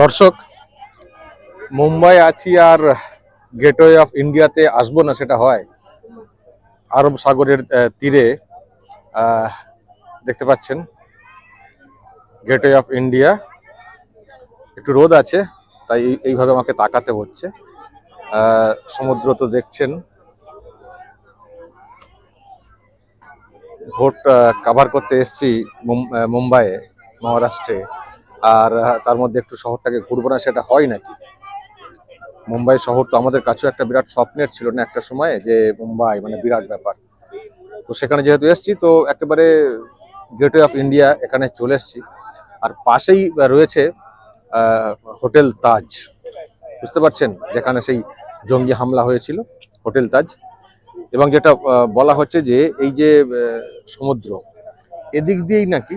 দর্শক, মুম্বাই আছি আর gateway of ইন্ডিয়াতে আসব না, সেটা হয়। আরব সাগরের তীরে দেখতে পাচ্ছেন। গেটওয়ে অফ ইন্ডিয়া একটু রোদ আছে, তাই এইভাবে আমাকে তাকাতে হচ্ছে। সমুদ্র তো দেখছেন। ভোট কাভার করতে এসেছি মুম্বাইয়ে, মহারাষ্ট্রে। আর তার মধ্যে একটু শহরটাকে ঘুরবো না, সেটা হয় নাকি? মুম্বাই শহর তো আমাদের কাছেও একটা বিরাট স্বপ্নের ছিল না একটা সময়ে, যে মুম্বাই মানে বিরাট ব্যাপার। তো সেখানে যেহেতু এসছি, তো একেবারে গেটওয়ে অফ ইন্ডিয়া এখানে চলে এসেছি। আর পাশেই রয়েছে হোটেল তাজ। বুঝতে পারছেন? যেখানে সেই জঙ্গি হামলা হয়েছিল, হোটেল তাজ। এবং যেটা বলা হচ্ছে যে এই যে সমুদ্র, এদিক দিয়েই নাকি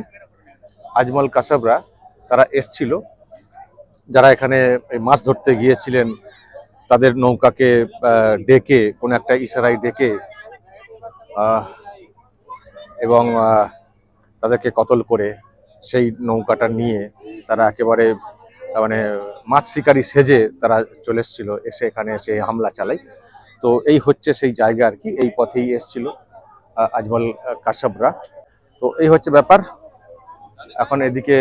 আজমল কাসাবরা তারা এসছিল। যারা এখানে মাছ ধরতে গিয়েছিলেন তাদের নৌকাকে ডেকে কোন একটা ইশারায় ডেকে এবং তাদেরকে কতল করে সেই নৌকাটা নিয়ে তারা একেবারে মানে মাছ শিকারি সেজে তারা চলে এসেছিল এসে এখানে এসে হামলা চালায়। তো এই হচ্ছে সেই জায়গা আর কি এই পথেই এসছিল আজমল আহ, কাসাবরা। তো এই হচ্ছে ব্যাপার। এখন এদিকে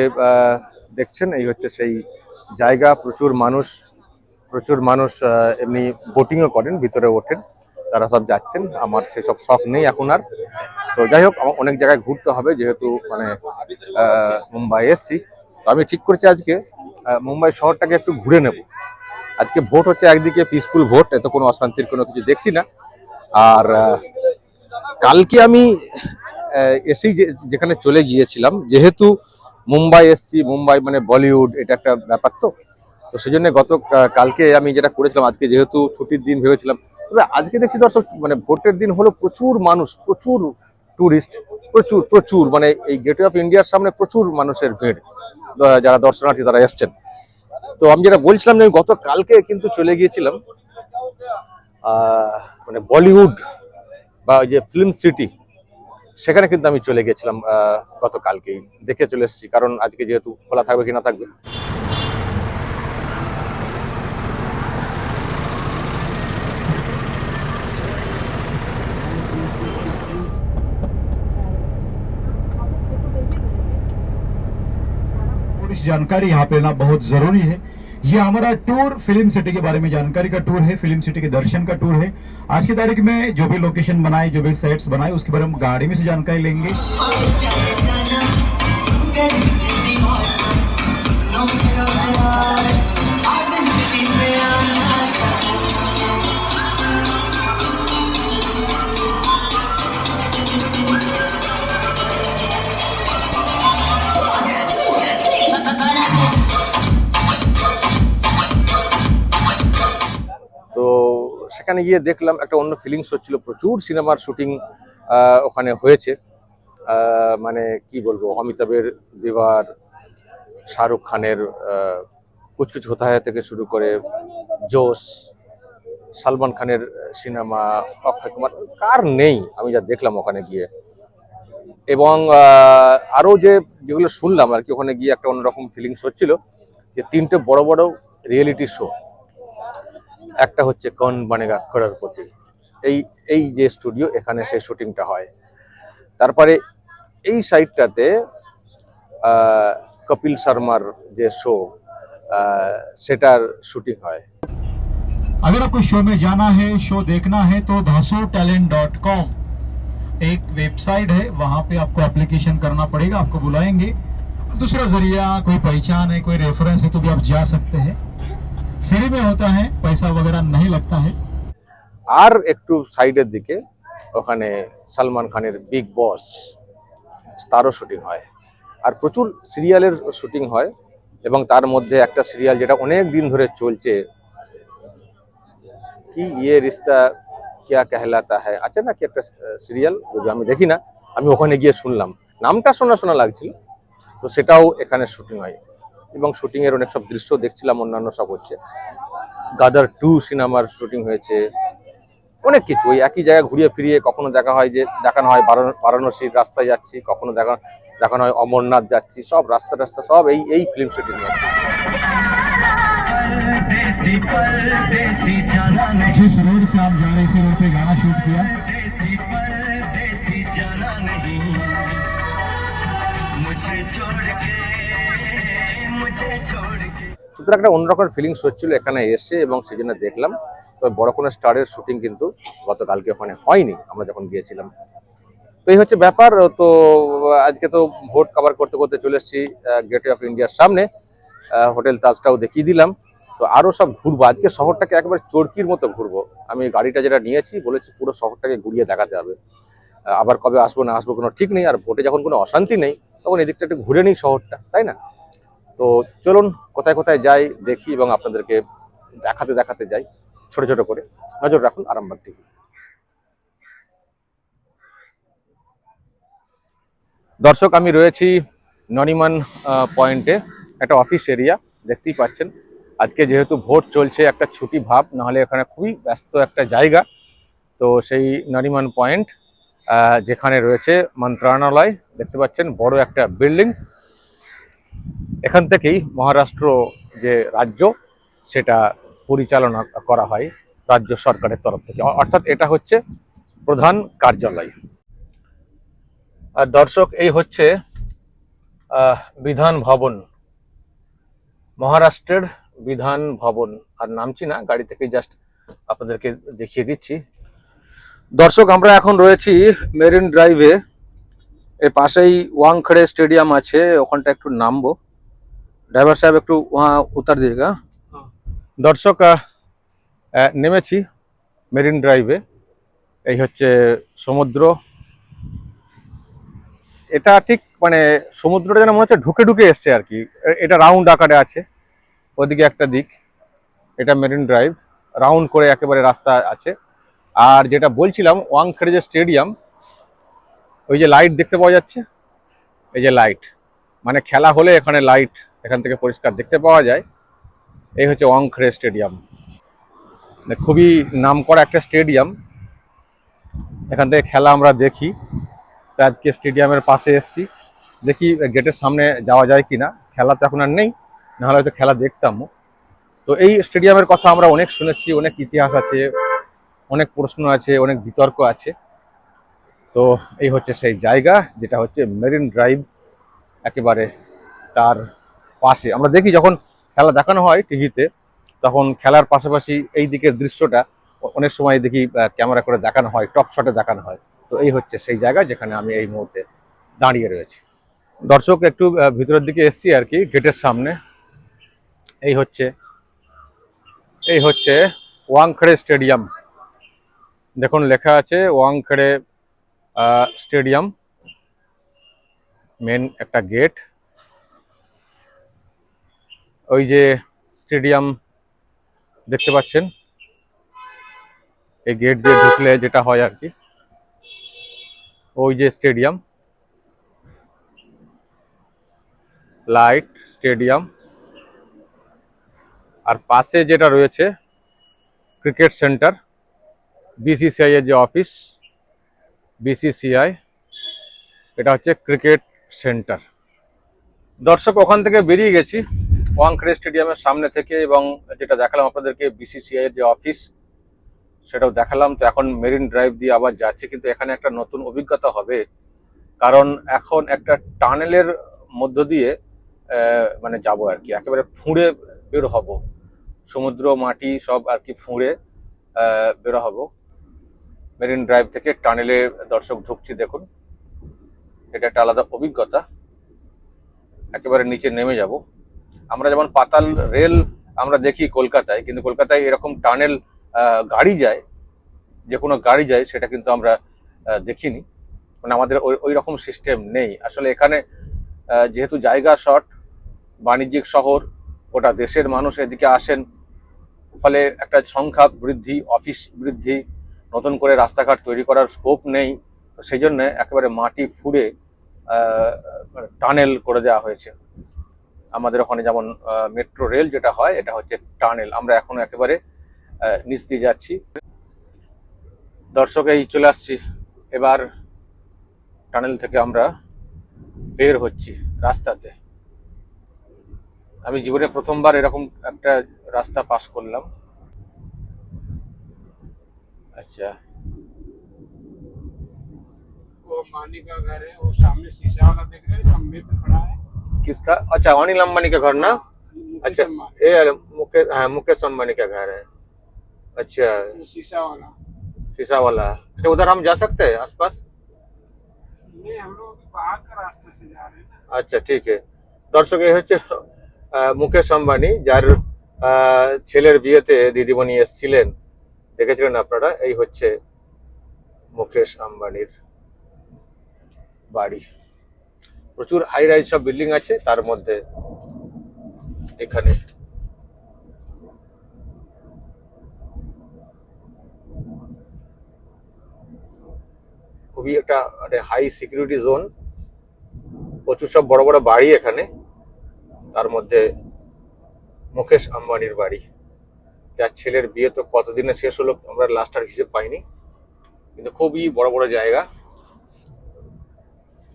দেখছেন, এই হচ্ছে সেই জায়গা, প্রচুর মানুষ প্রচুর মানুষ এমনি বোটিংও করেন, ভিতরে ওঠেন, তারা সব যাচ্ছেন। আমার সেসব শখ নেই এখন আর। তো যাই হোক, আমার অনেক জায়গায় ঘুরতে হবে, যেহেতু মানে মুম্বাই এসছি। তো আমি ঠিক করেছি আজকে মুম্বাই শহরটাকে একটু ঘুরে নেব। আজকে ভোট হচ্ছে একদিকে পিসফুল ভোট, এত কোনো অশান্তির কোনো কিছু দেখছি না। আর কালকে আমি এসেই যেখানে চলে গিয়েছিলাম, যেহেতু মুম্বাই এসছি, মুম্বাই মানে বলিউড, এটা একটা ব্যাপার তো। তো সেই জন্য গত কালকে আমি যেটা করেছিলাম, আজকে যেহেতু ছুটির দিন ভেবেছিলাম, তবে আজকে দেখছি দর্শক মানে ভোটের দিন হলো প্রচুর মানুষ, প্রচুর ট্যুরিস্ট প্রচুর প্রচুর মানে এই গেটওয়ে অফ ইন্ডিয়ার সামনে প্রচুর মানুষের ভিড় যারা দর্শনার্থী তারা এসছেন। তো আমি যেটা বলছিলাম যে আমি গত কালকে কিন্তু চলে গিয়েছিলাম মানে বলিউড বা ওই যে ফিল্ম সিটি সেখানে কিন্তু আমি চলে গেছিলাম আহ, গতকালকেই দেখে চলে এসেছি কারণ আজকে যেহেতু খোলা থাকবে কি না থাকবে और इस जानकारी यहाँ पे लेना बहुत जरूरी है ये हमारा टूर फ़िल्म सिटी के बारे में जानकारी का टूर है, फ़िल्म सिटी के दर्शन का टूर है। आज की तारीख में जो भी लोकेशन बनाए जो भी सेट्स बनाए उसके बारे में गाड़ी में से जानकारी लेंगे। সেখানে গিয়ে দেখলাম একটা অন্য ফিলিংস হচ্ছিল। প্রচুর সিনেমার শুটিং ওখানে হয়েছে। মানে কি বলব অমিতাভের দেওয়ার শাহরুখ খানের আহ, কুছ কুছ হোতা থেকে শুরু করে জোশ সালমান খানের সিনেমা অক্ষয় কুমার কার নেই? আমি যা দেখলাম ওখানে গিয়ে। এবং আরও যে যেগুলো শুনলাম আর কি ওখানে গিয়ে একটা অন্যরকম ফিলিংস হচ্ছিল যে তিনটে বড় বড় রিয়েলিটি শো একটা হচ্ছে কন বানেগা করোড়পতি এই এই যে স্টুডিও এখানে সেই শুটিংটা হয় তারপরে এই সাইডটাতে আহ, কপিল শর্মার যে শো সেটার শুটিং হয় अगर आपको शो में जाना है शो देखना है तो धासो टैलेंट डॉट कॉम एक वेबसाइट है वहां पे आपको एप्लीकेशन करना पड़ेगा आपको बुलाएंगे दूसरा जरिया कोई पहचान है कोई रेफरेंस है तो भी आप जा सकते हैं फ्री में होता है पैसा वगैरह नहीं लगता है আর একটু সাইডের দিকে ওখানে সালমান খানের বিগ বস তারও শুটিং হয় আর প্রচুর সিরিয়ালের শুটিং হয় এবং তার মধ্যে একটা সিরিয়াল যেটা অনেক দিন ধরে চলছে কি ইয়ে রিস্তা কিয়া कहलाता है আছে না কি একটা সিরিয়াল যদি আমি দেখি না আমি ওখানে গিয়ে শুনলাম নামটা শোনা শোনা লাগছিল তো সেটাও এখানে শুটিং হয় এবং শুটিং এর অনেক সব দৃশ্য দেখছিলাম অন্যান্য সব হচ্ছে গাদার টু সিনেমার শুটিং হয়েছে অনেক কিছু ওই একই জায়গায় ঘুরিয়ে ফিরিয়ে কখনো দেখা হয় যে দেখানো হয় বারাণ- বারাণসীর রাস্তায় যাচ্ছি কখনো দেখা দেখানো হয় অমরনাথ যাচ্ছি সব রাস্তা রাস্তা সব এই এই ফিল্ম শুটিং देसी परदेसी जाना नहीं जिस रोड से आप जा रहे हैं इसी रोड पे गाना शूट किया সুতরাং একটা অন্যরকম ফিলিংস হচ্ছিল এখানে এসে এবং সেই জন্য দেখলাম। তবে বড় কোনো স্টারের শুটিং কিন্তু গতকালকে ওখানে হয়নি, আমরা যখন গিয়েছিলাম। তো এই হচ্ছে ব্যাপার। তো আজকে তো ভোট কভার করতে করতে চলে এসেছি গেটওয়ে অফ ইন্ডিয়ার সামনে। হোটেল তাজটাও দেখিয়ে দিলাম। তো আরও সব ঘুরবো। আজকে শহরটাকে একবার চরকির মতো ঘুরবো। আমি গাড়িটা যেটা নিয়েছি, বলেছি পুরো শহরটাকে ঘুরিয়ে দেখাতে হবে। আবার কবে আসব না আসব কোনো ঠিক নেই। আর ভোটে যখন কোনো অশান্তি নেই, তখন এদিকটা একটু ঘুরে নিই শহরটা, তাই না? তো চলুন কোথায় কোথায় যাই, দেখি এবং আপনাদেরকে দেখাতে দেখাতে যাই, ছোট ছোট করে। নজর রাখুন আরামবাগ টিভি। দর্শক, আমি রয়েছি ননিমান পয়েন্টে, একটা অফিস এরিয়া দেখতেই পাচ্ছেন। আজকে যেহেতু ভোট চলছে একটা ছুটি ভাব, নাহলে এখানে খুবই ব্যস্ত একটা জায়গা। তো সেই নরিমান পয়েন্ট যেখানে রয়েছে মন্ত্রণালয়, দেখতে পাচ্ছেন বড় একটা বিল্ডিং এখান থেকেই মহারাষ্ট্র যে রাজ্য, সেটা পরিচালনা করা হয় রাজ্য সরকারের তরফ থেকে। অর্থাৎ এটা হচ্ছে প্রধান কার্যালয়। আর দর্শক, এই হচ্ছে বিধান ভবন। মহারাষ্ট্রের বিধান ভবন। আর নামছি না, গাড়ি থেকে জাস্ট আপনাদেরকে দেখিয়ে দিচ্ছি। দর্শক, আমরা এখন রয়েছি মেরিন ড্রাইভে। এর পাশেই ওয়াংখড়ে স্টেডিয়াম আছে, ওখানটা একটু নামবো। ড্রাইভার সাহেব একটু উতার দিয়ে দর্শক নেমেছি মেরিন ড্রাইভে। এই হচ্ছে সমুদ্র। এটা ঠিক মানে সমুদ্রটা যেন মনে হচ্ছে ঢুকে ঢুকে এসছে আর কি। এটা রাউন্ড আকারে আছে, ওদিকে একটা দিক। এটা মেরিন ড্রাইভ, রাউন্ড করে একেবারে রাস্তা আছে। আর যেটা বলছিলাম, ওয়াংখড়ে যে স্টেডিয়াম ওই যে লাইট দেখতে পাওয়া যাচ্ছে? এই যে লাইট মানে খেলা হলে এখানে লাইট এখান থেকে পরিষ্কার দেখতে পাওয়া যায়। এই হচ্ছে ওয়াংখড়ে স্টেডিয়াম মানে খুবই নামকরা একটা স্টেডিয়াম এখান থেকে খেলা আমরা দেখি। তো আজকে স্টেডিয়ামের পাশে এসছি। দেখি গেটের সামনে যাওয়া যায় কি না খেলা তো এখন আর নেই। নাহলে হয়তো খেলা দেখতামও। তো এই স্টেডিয়ামের কথা আমরা অনেক শুনেছি, অনেক ইতিহাস আছে, অনেক প্রশ্ন আছে, অনেক বিতর্ক আছে। তো এই হচ্ছে সেই জায়গা, যেটা হচ্ছে মেরিন ড্রাইভ একেবারে তার পাশে। আমরা দেখি যখন খেলা দেখানো হয় টিভিতে তখন খেলার পাশাপাশি এই দিকের দৃশ্যটা অনেক সময় দেখি ক্যামেরা করে দেখানো হয় টপ শটে দেখানো হয়। তো এই হচ্ছে সেই জায়গা যেখানে আমি এই মুহূর্তে দাঁড়িয়ে রয়েছি। দর্শক, একটু ভিতরের দিকে এসছি আর কি, গেটের সামনে। এই হচ্ছে এই হচ্ছে ওয়াংখড়ে স্টেডিয়াম। দেখুন, লেখা আছে ওয়াংখড়ে স্টেডিয়াম মেন একটা গেট ওই যে স্টেডিয়াম দেখতে পাচ্ছেন? এই গেট দিয়ে ঢুকলে যেটা হয় আর কি। ওই যে স্টেডিয়াম। লাইট স্টেডিয়াম আর পাশে যেটা রয়েছে ক্রিকেট সেন্টার বিসিসিআই এর যে অফিস বিসিসিআই এটা হচ্ছে ক্রিকেট সেন্টার। দর্শক, ওখান থেকে বেরিয়ে গেছি ওয়াংখড়ে স্টেডিয়ামের সামনে থেকে এবং যেটা দেখালাম আপনাদেরকে বিসিসিআই যে অফিস, সেটাও দেখালাম। তো এখন মেরিন ড্রাইভ দিয়ে আবার যাচ্ছে, কিন্তু এখানে একটা নতুন অভিজ্ঞতা হবে। কারণ এখন একটা টানেলের মধ্য দিয়ে মানে যাব আর কি, একেবারে ফুঁড়ে বের হব। সমুদ্র, মাটি সব আর কি ফুঁড়ে বের হব। মেরিন ড্রাইভ থেকে টানেলে দর্শক ঢুকছি, দেখুন। এটা একটা আলাদা অভিজ্ঞতা। একেবারে নিচে নেমে যাব। আমরা যেমন পাতাল রেল আমরা দেখি কলকাতায়, কিন্তু কলকাতায় এরকম টানেল গাড়ি যায়, যে কোনো গাড়ি যায়, সেটা কিন্তু আমরা দেখিনি। মানে আমাদের ওই ওই রকম সিস্টেম নেই। আসলে এখানে যেহেতু জায়গা শর্ট বাণিজ্যিক শহর ওটা দেশের মানুষ এদিকে আসেন, ফলে একটা সংখ্যা বৃদ্ধি অফিস বৃদ্ধি নতুন করে রাস্তাঘাট তৈরি করার স্কোপ নেই। তো সেই জন্য একেবারে মাটি ফুঁড়ে টানেল করে দেওয়া হয়েছে। আমাদের ওখানে যেমন মেট্রো রেল যেটা হয়, এটা হচ্ছে টানেল আমরা এখন একেবারে নিচ দিয়ে যাচ্ছি। দর্শক, এই চলে আসছি। এবার টানেল থেকে আমরা বের হচ্ছি রাস্তাতে। আমি জীবনে প্রথমবার এরকম একটা রাস্তা পাস করলাম। আচ্ছা वो मानी का घर है वो सामने शीशा वाला देख रहे हैं खंबे पे खड़ा है किसका अच्छा अनिल अंबानी का घर ना मुकेश अच्छा अंबानी, ये मुकेश हाँ मुकेश अंबानी का घर है अच्छा वो शीशा वाला शीशा वाला अच्छा उधर हम जा सकते हैं आसपास नहीं हम लोग अभी बाहर का रास्ते से जा रहे हैं ना আচ্ছা ঠিক আছে দর্শক এই হচ্ছে আহ, মুকেশ আম্বানি যার আহ, ছেলের বিয়েতে দিদিমণি এসেছিলেন দেখেছিলেন আপনারা, এই হচ্ছে মুকেশ আম্বানির বাড়ি। প্রচুর হাই রাইজ সব বিল্ডিং আছে, তার মধ্যে এখানে। খুবই একটা মানে হাই সিকিউরিটি জোন প্রচুর সব বড় বড় বাড়ি এখানে, তার মধ্যে মুকেশ আম্বানির বাড়ি। যার ছেলের বিয়ে তো কতদিনে শেষ হলো আমরা লাস্ট আর হিসেব পাইনি। কিন্তু খুবই বড় বড় জায়গা,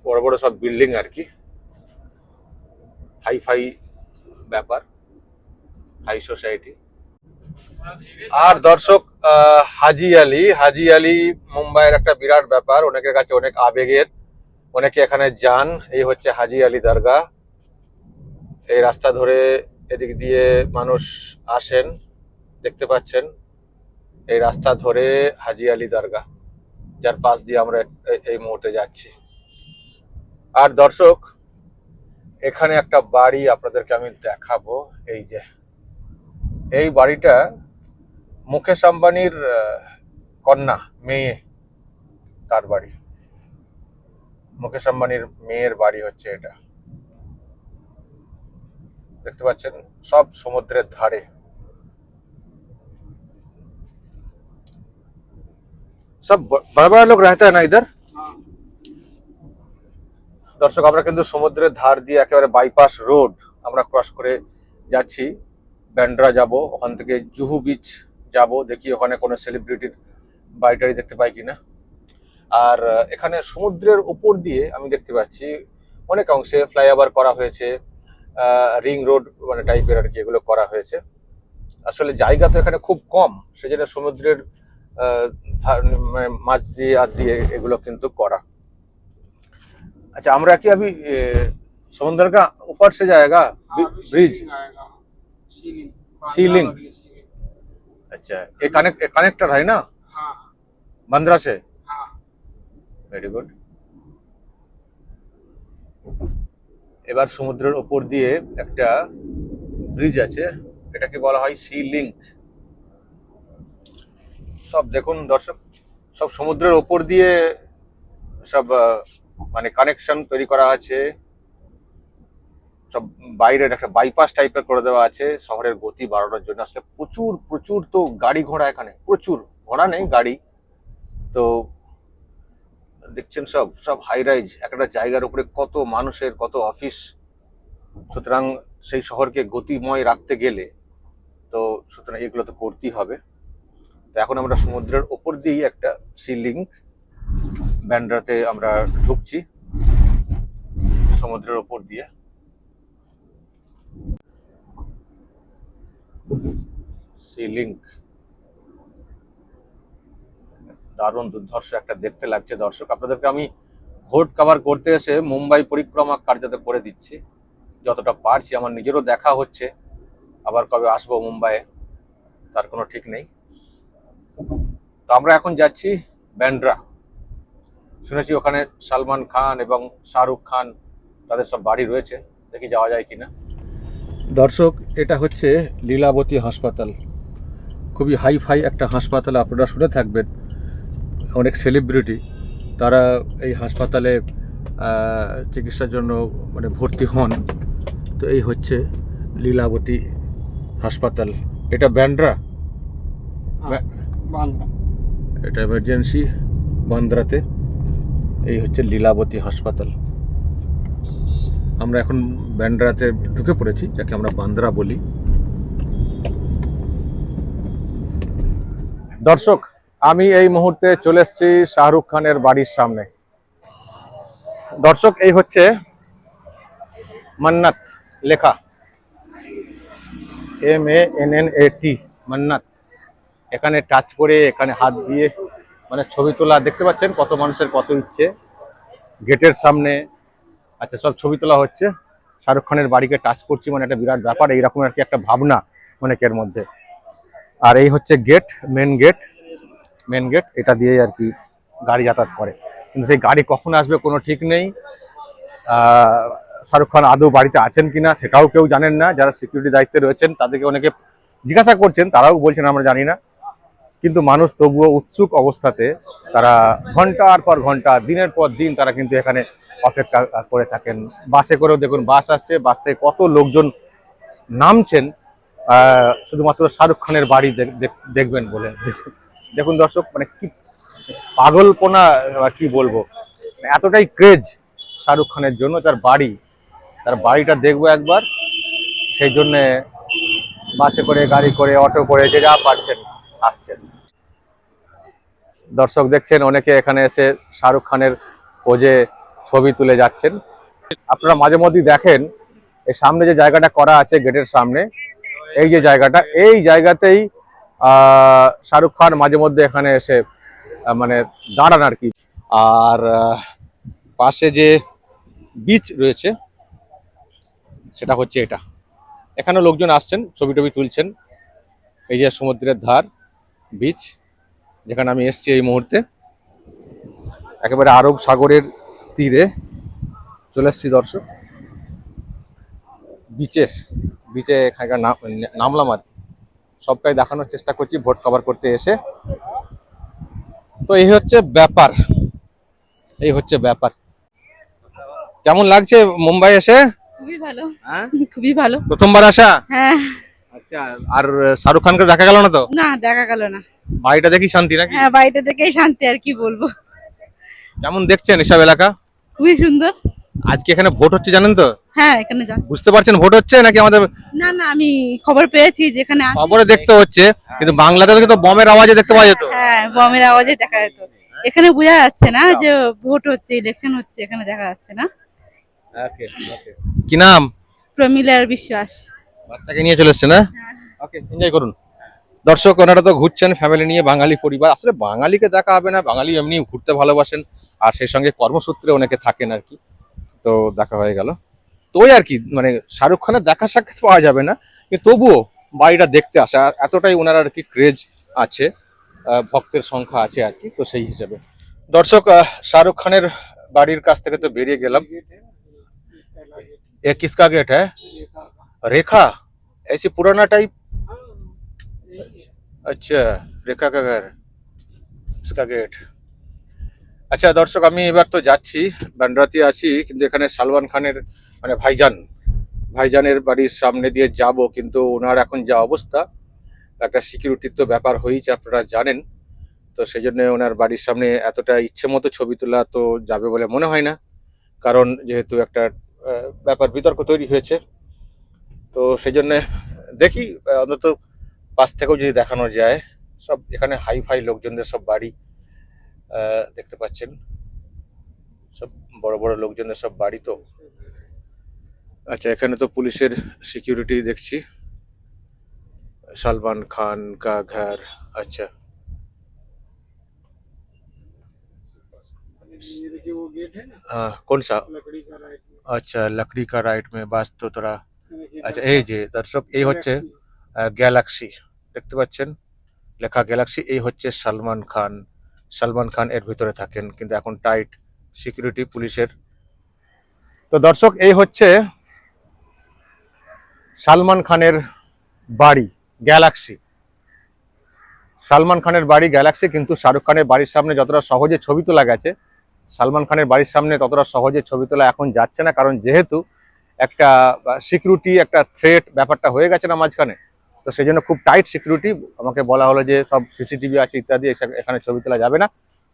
বড় বড় সব বিল্ডিং আর কি। হাই ফাই ব্যাপার হাই সোসাইটি আর দর্শক হাজি আলী হাজি আলী মুম্বাইয়ের একটা বিরাট ব্যাপার, অনেকের কাছে অনেক আবেগের, অনেকে এখানে যান, এই হচ্ছে হাজি আলী দরগা। এই রাস্তা ধরে এদিক দিয়ে মানুষ আসেন। দেখতে পাচ্ছেন এই রাস্তা ধরে হাজি আলী দরগা যার পাশ দিয়ে আমরা এই- মুহূর্তে যাচ্ছি। আর দর্শক, এখানে একটা বাড়ি আপনাদেরকে আমি দেখাবো, এই যে। এই বাড়িটা মুকেশ আম্বানির কন্যা, মেয়ে, তার বাড়ি। মুকেশ আম্বানির মেয়ের বাড়ি হচ্ছে এটা। দেখতে পাচ্ছেন, সব সমুদ্রের ধারে। সব বড় বড় লোক রাখতে হয় না ইধার দর্শক, আমরা কিন্তু সমুদ্রের ধার দিয়ে একেবারে বাইপাস রোড আমরা ক্রস করে যাচ্ছি। ব্যান্ড্রা যাব, ওখান থেকে জুহু বিচ যাব, দেখি ওখানে কোনো সেলিব্রিটির বাড়িটারি দেখতে পাই কিনা। আর এখানে সমুদ্রের উপর দিয়ে আমি দেখতে পাচ্ছি অনেক অংশে ফ্লাইওভার করা হয়েছে রিং রোড মানে টাইপের আর কি এগুলো করা হয়েছে। আসলে জায়গা তো এখানে খুব কম, সেজন্য সমুদ্রের মাছ দিয়ে আর দিয়ে এগুলো কিন্তু করা अच्छा আমরা কি अभी ए, समुद्र का ऊपर से जाएगा हाँ, अभी ब्रिज सीलिंग आएगा सीलिंग सीलिंग। बांद्रा वाली सीलिंग। अच्छा ये कनेक्ट कनेक्टर है ना हाँ बंद्रा से हाँ ভেরি গুড এবার সমুদ্রের ওপর দিয়ে একটা ব্রিজ আছে এটাকে বলা হয় সি লিংক সব দেখুন দর্শক, সব সমুদ্রের ওপর দিয়ে সব মানে কানেকশন তৈরি করা আছে। সব বাইরের একটা বাইপাস টাইপের করে দেওয়া আছে, শহরের গতি বাড়ানোর জন্য। আসলে প্রচুর প্রচুর তো গাড়ি ঘোড়া এখানে, প্রচুর। ঘোড়া নেই, গাড়ি। তো দেখছেন সব সব হাই রাইজ একটা জায়গার উপরে কত মানুষের, কত অফিস সুতরাং সেই শহরকে গতিময় রাখতে গেলে তো সুতরাং এগুলো তো করতেই হবে। তো এখন আমরা সমুদ্রের ওপর দিয়েই একটা সিলিং ব্যান্ড্রাতে আমরা ঢুকছি, সমুদ্রের ওপর দিয়ে। সিলিং। দারুণ দুর্ধর্ষ একটা দেখতে লাগছে দর্শক। আপনাদেরকে আমি ভোট কভার করতে এসে মুম্বাই পরিক্রমা কার্যত করে দিচ্ছি। যতটা পারছি, আমার নিজেরও দেখা হচ্ছে। আবার কবে আসব মুম্বাইয়ে, তার কোনো ঠিক নেই। তো আমরা এখন যাচ্ছি ব্যান্ড্রা। শুনেছি ওখানে সালমান খান এবং শাহরুখ খান, তাদের সব বাড়ি রয়েছে। দেখি যাওয়া যায় কি না দর্শক, এটা হচ্ছে লীলাবতী হাসপাতাল। খুবই হাই ফাই একটা হাসপাতাল, আপনারা শুনে থাকবেন। অনেক সেলিব্রিটি। তারা এই হাসপাতালে চিকিৎসার জন্য মানে ভর্তি হন। তো এই হচ্ছে লীলাবতী হাসপাতাল। এটা ব্যান্ড্রা? বান্দ্রা। এটা এমার্জেন্সি বান্দ্রাতে। এই হচ্ছে লীলাবতী হাসপাতাল। আমরা এখন ব্যান্ড্রাতে ঢুকে পড়েছি, যাকে আমরা বান্দ্রা বলি। দর্শক, আমি এই মুহূর্তে চলে এসেছি শাহরুখ খানের বাড়ির সামনে। দর্শক, এই হচ্ছে মান্নাত লেখা। M A N N A T, Mannat. এখানে টাচ করে, এখানে হাত দিয়ে মানে ছবি তোলা, দেখতে পাচ্ছেন কত মানুষের কত ইচ্ছে। গেটের সামনে আচ্ছা সব ছবি তোলা হচ্ছে। শাহরুখ খানের বাড়িকে টাচ করছি মানে একটা বিরাট ব্যাপার, এইরকম আর কি একটা ভাবনা অনেকের মধ্যে। আর এই হচ্ছে gate main gate main gate এটা দিয়ে আর কি গাড়ি যাতায়াত করে। কিন্তু সেই গাড়ি কখন আসবে কোনো ঠিক নেই। শাহরুখ খান আদৌ বাড়িতে আছেন কিনা সেটাও কেউ জানেন না। যারা সিকিউরিটি দায়িত্বে রয়েছেন, তাদেরকে অনেকে জিজ্ঞাসা করছেন, তারাও বলছেন, আমরা জানি না। কিন্তু মানুষ তবুও উৎসুক অবস্থাতে তারা ঘণ্টার পর ঘণ্টা, দিনের পর দিন তারা কিন্তু এখানে অপেক্ষা করে থাকেন। বাসে করেও দেখুন, বাস আসছে, বাস থেকে কত লোকজন নামছেন শুধুমাত্র শাহরুখ খানের বাড়ি দেখ- দেখ- দেখবেন বলে। দেখুন- দর্শক মানে কি পাগলপনা কি বলব? এতটাই ক্রেজ শাহরুখ খানের জন্য তার বাড়ি। তার বাড়িটা দেখব একবার। সেই জন্যে বাসে করে, গাড়ি করে, অটো করে যে যা পারছেন। আসছেন। দর্শক দেখছেন, অনেকে এখানে এসে শাহরুখ খানের খোঁজে ছবি তুলে যাচ্ছেন। আপনারা মাঝে মধ্যেই দেখেন, এই সামনে যে জায়গাটা করা আছে গেটের সামনে, এই যে জায়গাটা, এই জায়গাতেই শাহরুখ খান মাঝে মধ্যে এখানে এসে মানে দাঁড়ান আর কি। আর পাশে যে বিচ রয়েছে, সেটা হচ্ছে এটা। এখানে লোকজন আসছেন, ছবি টবি তুলছেন। এই যে সমুদ্রের ধার। বিচ যেখানে আমি এসছি এই মুহূর্তে। একেবারে আরব সাগরের তীরে চলে এসছি দর্শক। বিচে বিচে এখানকার নাম- নামলাম আর সবটাই দেখানোর চেষ্টা করছি ভোট কভার করতে এসে। তো এই হচ্ছে ব্যাপার। এই হচ্ছে ব্যাপার। কেমন লাগছে মুম্বাই এসে? খুবই ভালো। হ্যাঁ? খুবই ভালো। প্রথমবার আসা? হ্যাঁ। আচ্ছা আর শাহরুখ খানকে দেখা গেল না তো? না দেখা গেল না। বাড়িটা দেখি শান্তি নাকি? হ্যাঁ বাড়িটা থেকেই শান্তি আর কি বলব। কেমন দেখছেন এসব এলাকা? খুবই সুন্দর। আজকে এখানে ভোট হচ্ছে জানেন তো? হ্যাঁ এখানে বুঝতে পারছেন ভোট হচ্ছে নাকি আমাদের না না আমি খবর পেয়েছি যেখানে খবরে দেখতে হচ্ছে কিন্তু বাংলাদেশে তো বমের আওয়াজে দেখতে পাওয়া যেত। হ্যাঁ বমের আওয়াজে দেখা যেত। এখানে বোঝা যাচ্ছে না যে ভোট হচ্ছে ইলেকশন হচ্ছে এখানে দেখা যাচ্ছে না। কি নাম? প্রমিলার বিশ্বাস। বাচ্চাকে নিয়ে চলে এসছে না ওকে এনজয় করুন। দর্শক ওনারা তো ঘুরছেন ফ্যামিলি নিয়ে বাঙালি পরিবার। আসলে বাঙালিকে দেখা হবে না বাঙালি এমনি ঘুরতে ভালোবাসেন আর সেই সঙ্গে কর্মসূত্রে অনেকে থাকেন আর কি। তো দেখা হয়ে গেল। তো ওই আর কি মানে শাহরুখ খানের দেখা সাক্ষাৎ পাওয়া যাবে না কিন্তু তবুও বাড়িটা দেখতে আসা আর এতটাই ওনার আর কি ক্রেজ আছে ভক্তের সংখ্যা আছে আর কি তো সেই হিসেবে। দর্শক শাহরুখ খানের বাড়ির কাছ থেকে তো বেরিয়ে গেলাম। এ কিসকা গেট হ্যাঁ? रेखा ऐसी पुराना टाइप अच्छा रेखा का घर इसका गेट আচ্ছা দর্শক আমি এবার তো যাচ্ছি বান্ডরাতে আছি কিন্তু এখানে সালমান খানের মানে ভাইজান ভাইজানের বাড়ির সামনে দিয়ে যাব কিন্তু ওনার এখন যা অবস্থা একটা সিকিউরিটির তো ব্যাপার হয়েছে আপনারা জানেন তো সেই জন্য ওনার বাড়ির সামনে এতটা ইচ্ছে মতো ছবি তোলা তো যাবে বলে মনে হয় না কারণ যেহেতু একটা আহ, ব্যাপার বিতর্ক তৈরি হয়েছে তো সেই জন্য দেখি আহ, অন্তত পাশ থেকেও যদি দেখানো যায় সব এখানে হাই ফাই লোকজনদের সব বাড়ি আহ, দেখতে পাচ্ছেন সব বড় বড় লোকজনের সব বাড়ি তো আচ্ছা এখানে তো পুলিশের সিকিউরিটি দেখছি सलमान खान का घर अच्छा ये देखिए वो गेट है ना हाँ, कौन सा लकड़ी का राइट में अच्छा लकड़ी का राइट में बास तो थोड़ा देखिए আচ্ছা এই যে দর্শক এই হচ্ছে গ্যালাক্সি দেখতে পাচ্ছেন? লেখা গ্যালাক্সি এই হচ্ছে সালমান খান। সালমান খান এর ভিতরে থাকেন কিন্তু এখন টাইট সিকিউরিটি পুলিশের। তো দর্শক এই হচ্ছে সালমান খানের বাড়ি গ্যালাক্সি সালমান খানের বাড়ি গ্যালাক্সি কিন্তু শাহরুখ খানের বাড়ির সামনে যতটা সহজে ছবি তোলা গেছে সালমান খানের বাড়ির সামনে ততটা সহজে ছবি তোলা এখন যাচ্ছে না কারণ যেহেতু একটা সিকিউরিটি একটা থ্রেট ব্যাপারটা হয়ে গেছে না মাঝখানে? তো সেই জন্য খুব টাইট সিকিউরিটি আমাকে বলা হলো যে সব সিসিটিভি আছে ইত্যাদি এখানে ছবি তোলা যাবে না।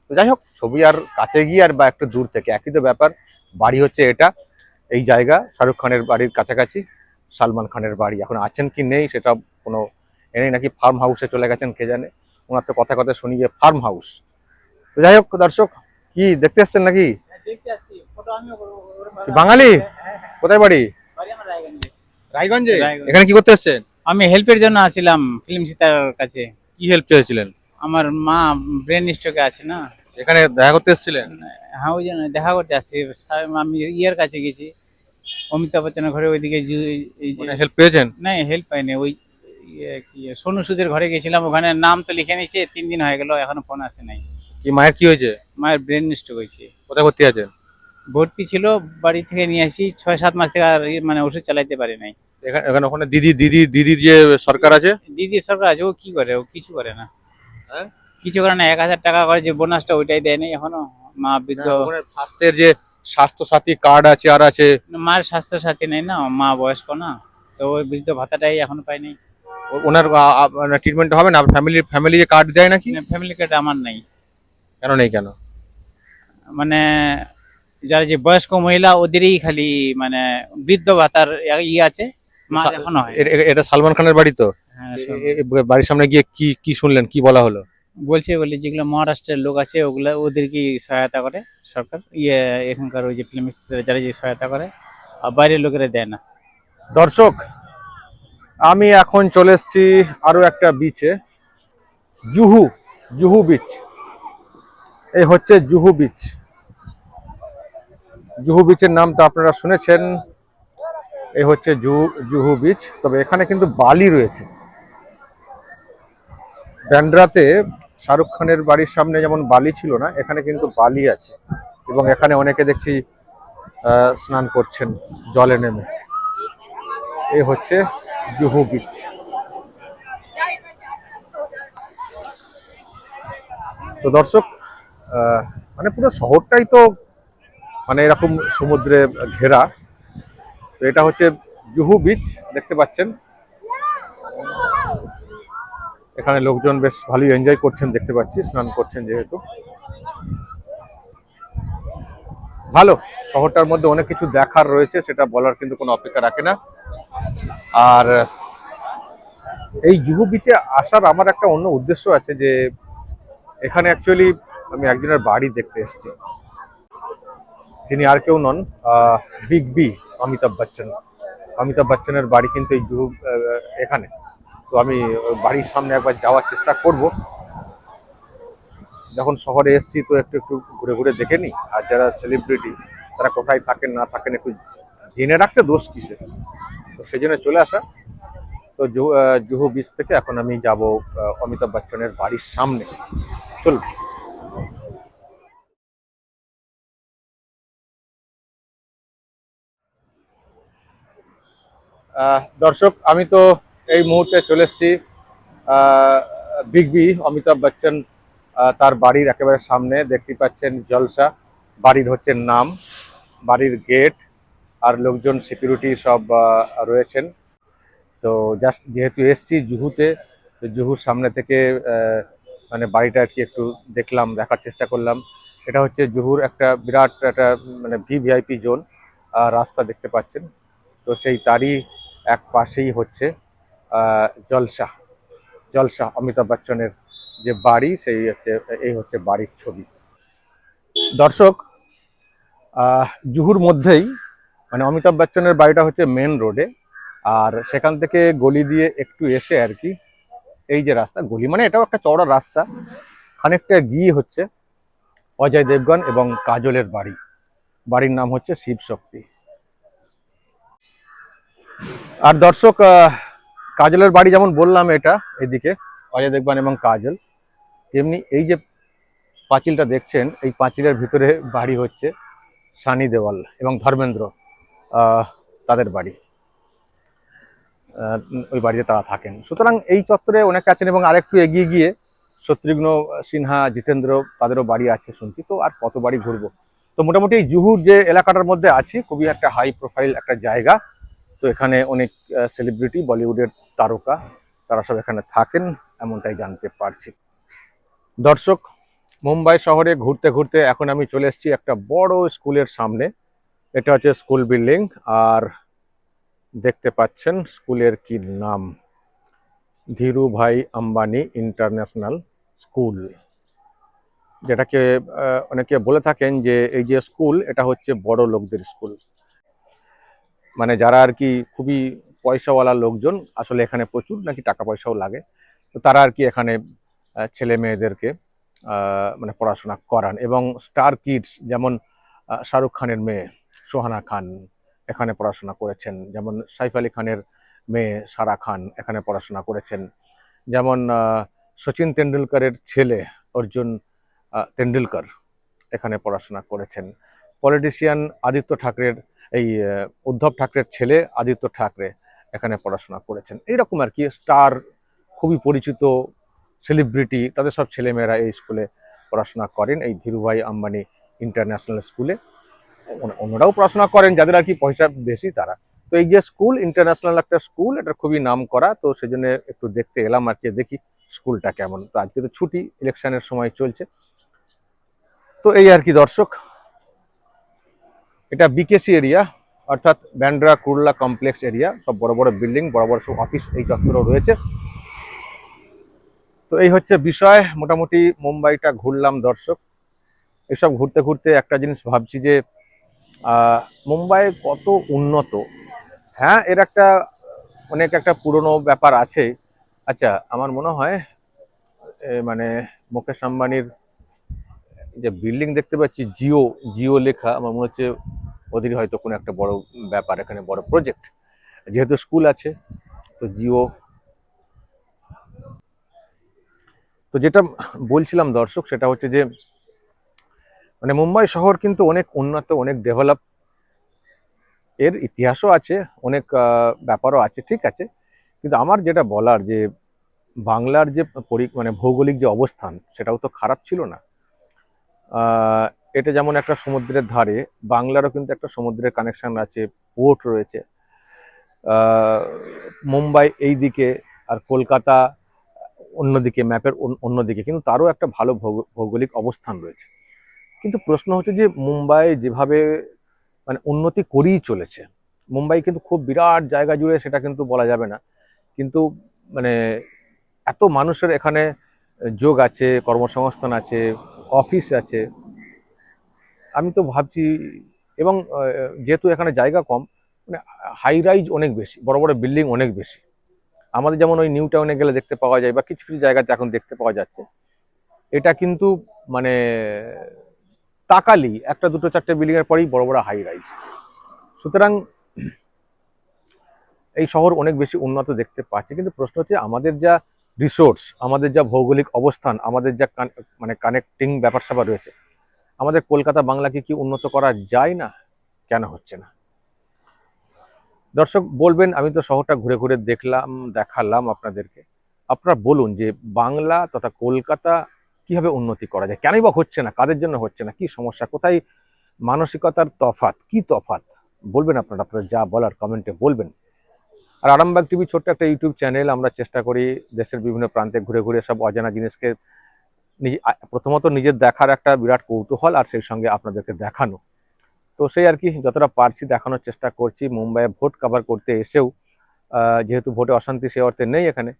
তো যাই হোক ছবি আর কাছে গিয়ে আর বা একটু দূর থেকে একই তো ব্যাপার বাড়ি হচ্ছে এটা এই জায়গা শাহরুখ খানের বাড়ির কাছাকাছি সালমান খানের বাড়ি এখন আছেন কি নেই সেটা কোনো এনেই নাকি ফার্ম হাউসে চলে গেছেন কে জানে? ওনার তো কথা কথা শুনি যে ফার্ম হাউস তো যাই হোক দর্শক কি দেখতে এসছেন নাকি? বাঙালি? কোথায় বাড়ি? রায়গঞ্জে। এখানে কি করতে এসছেন? আমি হেল্পের জন্য আসছিলাম ফিল্ম সিতার কাছে। কি হেল্প চেয়েছিলেন? আমার মা ব্রেন স্ট্রোকে আছে না। এখানে দেখা করতে এসেছিলেন? হ্যাঁ ওই জন্য দেখা করতে আসছি। আমি ইয়ের কাছে গেছি। অমিতাভ বচ্চনের ঘরে ওইদিকে যে- মানে হেল্প পেয়েছেন? না হেল্প পাইনি। ওই ইয়ে সোনু সুদের ঘরে গেছিলাম। ওখানে নাম তো লিখে নিয়েছে তিন দিন হয়ে গেল এখনও ফোন আসে নাই। কি মায়ের কি হয়েছে? মায়ের ব্রেন স্ট্রোক হয়েছে। কোথায় ভর্তি আছেন? ভর্তি ছিল বাড়ি থেকে নিয়ে আসি ছয় সাত মাস থেকে আর মানে ওষুধ চালাইতে পারি নাই। এখানে এখানে ওখানে দিদি দিদি দিদি যে সরকার আছে? দিদি সরকার আছে ও কি করে? ও কিছু করে না। হ্যাঁ? কিছু করে না এক হাজার টাকা করে যে বোনাসটা ওইটাই দেয় নাই এখনও। মা বৃদ্ধ স্বাস্থ্যের যে স্বাস্থ্য সাথী কার্ড আছে আর আছে। মায়ের স্বাস্থ্য সাথী নেই না মা বয়স্ক না তো ওই বৃদ্ধ ভাতাটাই এখনও পাইনি ও- ওনার ট্রিটমেন্ট হবে না? ফ্যামিলি ফ্যামিলি যে কার্ড দেয় নাকি? ফ্যামিলি কার্ড আমার নাই। কেন নেই কেন? মানে যারা যে বয়স্ক মহিলা ওদেরই খালি মানে বৃদ্ধ ভাতার ই আছে এটা সালমান খানের বাড়ি তো? হ্যাঁ, বাড়ির সামনে গিয়ে কি কি শুনলেন কি বলা হলো? বলছে বলে যেগুলো মহারাষ্ট্রের লোক আছে ওগুলো ওদেরকে সহায়তা করে সরকার। ইয়ে এখানকার ওই যে ফিল্ম যারা যে সহায়তা করে আর বাইরের লোকেরা দেয় না। দর্শক আমি এখন চলে এসেছি আরও একটা বিচে জুহু জুহু বিচ এই হচ্ছে জুহু বিচ জুহু বিচের নাম তো আপনারা শুনেছেন। এ হচ্ছে জুহু জুহু বিচ তবে এখানে কিন্তু বালি রয়েছে। ব্যান্ড্রাতে শাহরুখ খানের বাড়ির সামনে যেমন বালি ছিল না, এখানে কিন্তু বালি আছে। এবং এখানে অনেকে দেখছি স্নান করছেন, জলে নেমে। এ হচ্ছে জুহু বিচ তো দর্শক মানে পুরো শহরটাই তো মানে এরকম সমুদ্রে ঘেরা। তো এটা হচ্ছে জুহু বিচ দেখতে পাচ্ছেন। এখানে লোকজন বেশ ভালোই এনজয় করছেন, দেখতে পাচ্ছি, স্নান করছেন যেহেতু। ভালো, শহরটার মধ্যে অনেক কিছু দেখার রয়েছে, সেটা বলার কিন্তু কোনো অপেক্ষা রাখে না। আর এই জুহু বিচে আসার আমার একটা অন্য উদ্দেশ্য আছে যে, এখানে অ্যাকচুয়ালি আমি একজনের বাড়ি দেখতে এসেছি। তিনি আর কেউ নন বিগ বি অমিতাভ বচ্চন। অমিতাভ বচ্চনের বাড়ি কিন্তু এই জুহু এখানে। তো আমি বাড়ির সামনে একবার যাওয়ার চেষ্টা করব। যখন শহরে এসেছি তো একটু একটু ঘুরে ঘুরে দেখে নিই। আর যারা সেলিব্রিটি তারা কোথায় থাকেন, না থাকেন, একটু জেনে রাখতে দোষ কিসের? তো সেই জন্য চলে আসা। তো জুহু বিচ থেকে এখন আমি যাব অমিতাভ বচ্চনের বাড়ির সামনে। চল দর্শক, আমি তো এই মুহূর্তে চলে এসেছি বিগ বি অমিতাভ বচ্চন তার বাড়ির একেবারে সামনে দেখতে পাচ্ছেন জলসা, বাড়ির হচ্ছে নাম, বাড়ির গেট আর লোকজন সিকিউরিটি সব রয়েছেন। তো জাস্ট যেহেতু এসছি জুহুতে, তো জুহুর সামনে থেকে মানে বাড়িটা আর কি একটু দেখলাম, দেখার চেষ্টা করলাম। এটা হচ্ছে জুহুর একটা বিরাট, একটা মানে ভিভিআইপি জোন রাস্তা দেখতে পাচ্ছেন। তো সেই তারই এক পাশেই হচ্ছে জলসা। জলসা অমিতাভ বচ্চনের যে বাড়ি, সেই হচ্ছে, এই হচ্ছে বাড়ির ছবি। দর্শক জুহুর মধ্যেই মানে অমিতাভ বচ্চনের বাড়িটা হচ্ছে মেন রোডে আর সেখান থেকে গলি দিয়ে একটু এসে আর কি, এই যে রাস্তা, গলি মানে এটাও একটা চওড়া রাস্তা, খানিকটা গিয়ে হচ্ছে অজয় দেবগন এবং কাজলের বাড়ি। বাড়ির নাম হচ্ছে শিব শক্তি আর দর্শক কাজলের বাড়ি যেমন বললাম এটা, এদিকে অজয় দেবগন এবং কাজল, তেমনি এই যে পাঁচিলটা দেখছেন, এই পাঁচিলের ভিতরে বাড়ি হচ্ছে সানি দেওয়াল এবং ধর্মেন্দ্র তাদের বাড়ি। ওই বাড়িতে তারা থাকেন। সুতরাং এই চত্বরে অনেকে আছেন এবং আরেকটু এগিয়ে গিয়ে শত্রুঘ্ন সিনহা, জিতেন্দ্র, তাদেরও বাড়ি আছে শুনছি। তো আর কত বাড়ি ঘুরবো? তো মোটামুটি এই জুহুর যে এলাকাটার মধ্যে আছি, খুবই একটা হাই প্রোফাইল একটা জায়গা। তো এখানে অনেক সেলিব্রিটি বলিউডের তারকা, তারা সব এখানে থাকেন, এমনটাই জানতে পারছি। দর্শক, মুম্বাই শহরে ঘুরতে ঘুরতে এখন আমি চলে এসেছি একটা বড় স্কুলের সামনে। এটা হচ্ছে স্কুল বিল্ডিং, আর দেখতে পাচ্ছেন স্কুলের কি নাম। Dhirubhai Ambani international school. যেটাকে অনেকে বলে থাকেন যে এই যে স্কুল, এটা হচ্ছে বড় লোকদের স্কুল। মানে যারা আর কি খুবই পয়সাওয়ালা লোকজন আসলে এখানে প্রচুর নাকি টাকা পয়সাও লাগে। তো তারা আর কি এখানে ছেলে মেয়েদেরকে মানে পড়াশোনা করান এবং স্টার কিডস যেমন শাহরুখ খানের মেয়ে সোহানা খান এখানে পড়াশোনা করেছেন। যেমন সাইফ আলী খানের মেয়ে সারা খান এখানে পড়াশোনা করেছেন। যেমন সচিন তেন্ডুলকরের ছেলে অর্জুন তেন্ডুলকর এখানে পড়াশোনা করেছেন। পলিটিশিয়ান আদিত্য ঠাকরের এই উদ্ধব ঠাকরের ছেলে আদিত্য ঠাকরে এখানে পড়াশোনা করেছেন। এইরকম আর কি, স্টার, খুবই পরিচিত সেলিব্রিটি তাদের সব ছেলেমেয়েরা এই স্কুলে পড়াশোনা করেন। এই ধীরুভাই আম্বানি ইন্টারন্যাশনাল স্কুলে অন্য- অন্যরাও পড়াশোনা করেন, যাদের আর কি পয়সা বেশি তারা। তো এই যে স্কুল ইন্টারন্যাশনাল একটা স্কুল এটা খুবই নাম করা তো সেজন্য একটু দেখতে এলাম আর কি, দেখি স্কুলটা কেমন। তো আজকে তো ছুটি ইলেকশনের সময় চলছে। তো এই আর কি দর্শক এটা বিকেসি এরিয়া অর্থাৎ ব্যান্ড্রা কুরলা কমপ্লেক্স এরিয়া সব বড় বড় বিল্ডিং বড় বড় সব অফিস এই চত্বরেও রয়েছে। তো এই হচ্ছে বিষয়, মোটামুটি মুম্বাইটা ঘুরলাম দর্শক। এসব ঘুরতে ঘুরতে একটা জিনিস ভাবছি যে মুম্বাই কত উন্নত? হ্যাঁ এর একটা অনেক একটা পুরনো ব্যাপার আছে। আচ্ছা আমার মনে হয় মানে মুকেশ আম্বানির যে বিল্ডিং দেখতে পাচ্ছি, জিও জিও লেখা, আমার মনে হচ্ছে ওদেরই হয়তো কোনো একটা বড় ব্যাপার, এখানে বড় প্রজেক্ট যেহেতু স্কুল আছে, তো জিও। তো যেটা বলছিলাম দর্শক, সেটা হচ্ছে যে মানে মুম্বাই শহর কিন্তু অনেক উন্নত, অনেক ডেভেলপ এর ইতিহাসও আছে, অনেক ব্যাপারও আছে, ঠিক আছে। কিন্তু আমার যেটা বলার যে, বাংলার যে পরি মানে ভৌগোলিক যে অবস্থান, সেটাও তো খারাপ ছিল না। এটা যেমন একটা সমুদ্রের ধারে, বাংলারও কিন্তু একটা সমুদ্রের কানেকশন আছে পোর্ট রয়েছে। মুম্বাই এই দিকে আর কলকাতা অন্যদিকে ম্যাপের অন্যদিকে, কিন্তু তারও একটা ভালো ভৌগ- ভৌগোলিক অবস্থান রয়েছে। কিন্তু প্রশ্ন হচ্ছে যে মুম্বাই যেভাবে মানে উন্নতি করেই চলেছে, মুম্বাই কিন্তু খুব বিরাট জায়গা জুড়ে সেটা কিন্তু বলা যাবে না। কিন্তু মানে এত মানুষের এখানে যোগ আছে, কর্মসংস্থান আছে অফিস আছে। আমি তো ভাবছি, এবং যেহেতু এখানে জায়গা কম মানে হাই রাইজ অনেক বেশি, বড় বড় বিল্ডিং অনেক বেশি। আমাদের যেমন ওই নিউ টাউনে গেলে দেখতে পাওয়া যায়, বা কিছু কিছু জায়গাতে এখন দেখতে পাওয়া যাচ্ছে। এটা কিন্তু মানে তাকালি একটা দুটো চারটে বিল্ডিং এর পরেই বড় বড় হাই রাইজ সুতরাং, এই শহর অনেক বেশি উন্নত দেখতে পাচ্ছে, কিন্তু প্রশ্ন হচ্ছে আমাদের যা রিসোর্স আমাদের যা ভৌগোলিক অবস্থান, আমাদের যা মানে কানেক্টিং ব্যাপার স্যাপার রয়েছে, আমাদের কলকাতা বাংলাকে কি উন্নত করা যায় না? কেন হচ্ছে না? দর্শক, বলবেন, আমি তো শহরটা ঘুরে ঘুরে দেখলাম, দেখালাম আপনাদেরকে। আপনারা বলুন যে বাংলা তথা কলকাতা কীভাবে উন্নতি করা যায়? কেনই বা হচ্ছে না? কাদের জন্য হচ্ছে না? কি সমস্যা? কোথায় মানসিকতার তফাত কি তফাত বলবেন আপনারা আপনারা যা বলার কমেন্টে বলবেন। আর আরামবাগ টিভি ছোট্ট একটা ইউটিউব চ্যানেল, আমরা চেষ্টা করি দেশের বিভিন্ন প্রান্তে ঘুরে ঘুরে সব অজানা জিনিসকে নিজে, প্রথমত নিজের দেখার একটা বিরাট কৌতূহল আর সেই সঙ্গে আপনাদেরকে দেখানো। তো সেই আর কি, যতটা পারছি দেখানোর চেষ্টা করছি। মুম্বাইয়ে ভোট কভার করতে এসেও যেহেতু ভোটে অশান্তি সে অর্থে নেই এখানে,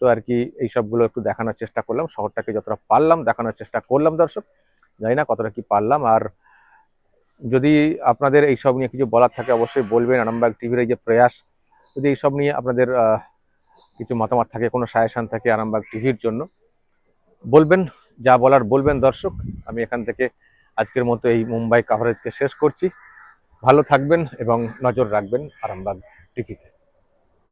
তো আর কি এই সবগুলো একটু দেখানোর চেষ্টা করলাম। শহরটাকে যতটা পারলাম দেখানোর চেষ্টা করলাম দর্শক। জানি না কতটা কি পারলাম। আর যদি আপনাদের এই সব নিয়ে কিছু বলার থাকে, অবশ্যই বলবেন। আরামবাগ টিভির এই যে প্রয়াস যদি এইসব নিয়ে আপনাদের কিছু মতামত থাকে, কোনো সায়াসান থাকে আরামবাগ টিভির জন্য, বলবেন, যা বলার বলবেন দর্শক। আমি এখান থেকে আজকের মতো এই মুম্বাই কাভারেজকে শেষ করছি। ভালো থাকবেন এবং নজর রাখবেন আরামবাগ টিভিতে।